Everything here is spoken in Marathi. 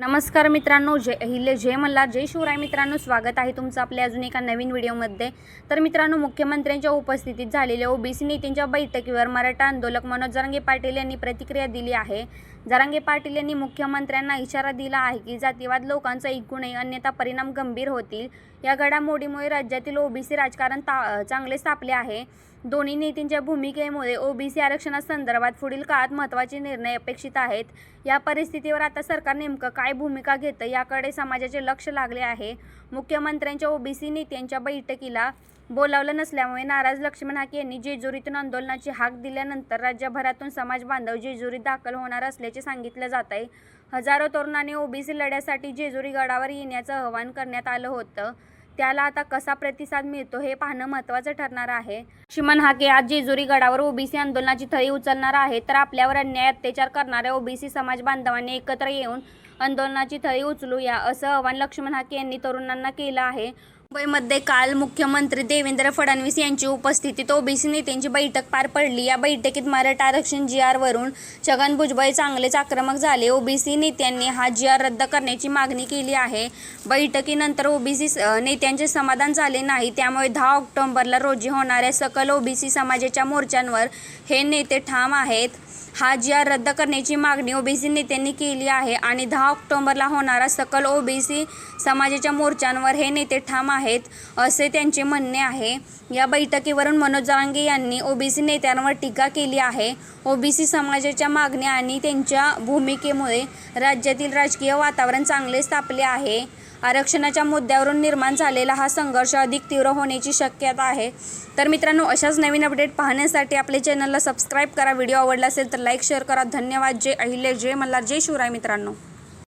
नमस्कार मित्रांनो जय अहिल्य जय मल्हार जय शिवराय मित्रांनो स्वागत आहे तुमचं आपल्या अजून एका नवीन व्हिडिओमध्ये. तर मित्रांनो मुख्यमंत्र्यांच्या उपस्थितीत झालेल्या ओबीसी नेत्यांच्या बैठकीवर मराठा आंदोलक मनोज जरांगे पाटील यांनी प्रतिक्रिया दिली आहे. जरांगे पाटील यांनी मुख्यमंत्र्यांना इशारा दिला आहे की जातीवाद लोकांचा ऐकू नये अन्यथा परिणाम गंभीर होतील. या घडामोडीमुळे राज्यातील ओबीसी राजकारण ता चांगले स्थापले आहे. दोन्ही नेत्यांच्या भूमिकेमुळे ओबीसी आरक्षणासंदर्भात पुढील काळात महत्त्वाचे निर्णय अपेक्षित आहेत. या परिस्थितीवर आता सरकार नेमकं काय काय भूमिका घेतं याकडे समाजाचे लक्ष लागले आहे. मुख्यमंत्र्यांच्या ओबीसी नेत्यांच्या बैठकीला बोलावलं नसल्यामुळे नाराज लक्ष्मण हाके यांनी जेजुरीतून आंदोलनाची हाक दिल्यानंतर राज्यभरातून समाज बांधव जेजुरीत दाखल होणार असल्याचे सांगितलं जात आहे हजारो तरुणांनी ओबीसी लढ्यासाठी जेजुरी गडावर येण्याचं आवाहन करण्यात आलं होतं. त्याला आता कसा प्रतिसाद मिळतो हे पाहणं महत्त्वाचं ठरणार आहे. लक्ष्मण हाके आज जेजुरी गडावर ओबीसी आंदोलनाची थळी उचलणार आहे तर आपल्यावर अन्याय अत्याचार करणाऱ्या ओबीसी समाज बांधवांनी एकत्र येऊन आंदोलनाची थळी उचलूया असं आवाहन लक्ष्मण हाके यांनी तरुणांना केलं आहे. मुंबईमध्ये काल मुख्यमंत्री देवेंद्र फडणवीस यांची उपस्थितीत ओबीसी नेत्यांची बैठक पार पडली. या बैठकीत मराठा आरक्षण जी आरवरून छगन भुजबळ चांगलेच आक्रमक झाले. ओबीसी नेत्यांनी हा जी आर रद्द करण्याची मागणी केली आहे. बैठकीनंतर ओबीसी नेत्यांचे समाधान झाले नाही. त्यामुळे दहा ऑक्टोबरला रोजी होणाऱ्या सकल ओबीसी समाजाच्या मोर्चांवर हे नेते ठाम आहेत. हा जी रद्द करण्याची मागणी ओबीसी नेत्यांनी केली आहे आणि दहा ऑक्टोबरला होणारा सकल ओबीसी समाजाच्या मोर्चांवर हे नेते ठाम आहेत असे त्यांचे म्हणणे आहे. या बैठकीवरून मनोज जांगे यांनी ओबीसी नेत्यांवर टीका केली आहे. ओबीसी समाजाच्या मागण्या आणि त्यांच्या भूमिकेमुळे राज्यातील राजकीय वातावरण चांगले स्थापले आहे. आरक्षणाच्या मुद्द्यावरून निर्माण झालेला हा संघर्ष अधिक तीव्र होण्याची शक्यता आहे. तर मित्रांनो अशाच नवीन अपडेट पाहण्यासाठी आपल्या चॅनलला सबस्क्राईब करा. व्हिडिओ आवडला असेल तर लाईक शेअर करा. धन्यवाद. जय अहिल्य. जय मल्हार. जय शिवराय मित्रांनो.